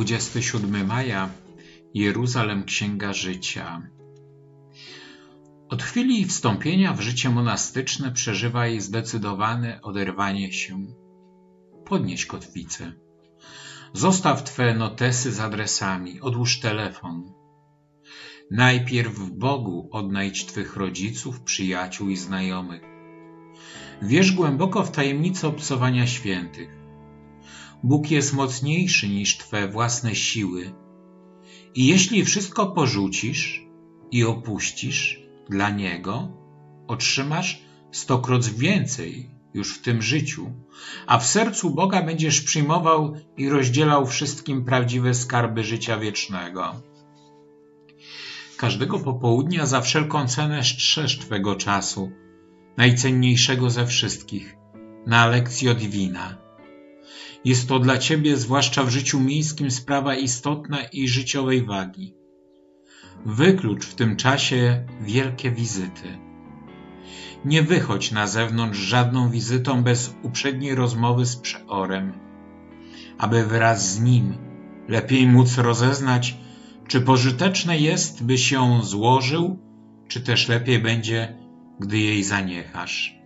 27 maja Jeruzalem Księga Życia. Od chwili wstąpienia w życie monastyczne przeżywa jej zdecydowane oderwanie się. Podnieś kotwicę. Zostaw Twe notesy z adresami, odłóż telefon. Najpierw w Bogu odnajdź Twych rodziców, przyjaciół i znajomych. Wierz głęboko w tajemnicę obcowania świętych. Bóg jest mocniejszy niż Twe własne siły. I jeśli wszystko porzucisz i opuścisz dla Niego, otrzymasz stokroć więcej już w tym życiu, a w sercu Boga będziesz przyjmował i rozdzielał wszystkim prawdziwe skarby życia wiecznego. Każdego popołudnia za wszelką cenę strzeż Twego czasu, najcenniejszego ze wszystkich, na lekcjo divina. Jest to dla Ciebie, zwłaszcza w życiu miejskim, sprawa istotna i życiowej wagi. Wyklucz w tym czasie wielkie wizyty. Nie wychodź na zewnątrz żadną wizytą bez uprzedniej rozmowy z przeorem, aby wraz z nim lepiej móc rozeznać, czy pożyteczne jest, by się złożył, czy też lepiej będzie, gdy jej zaniechasz.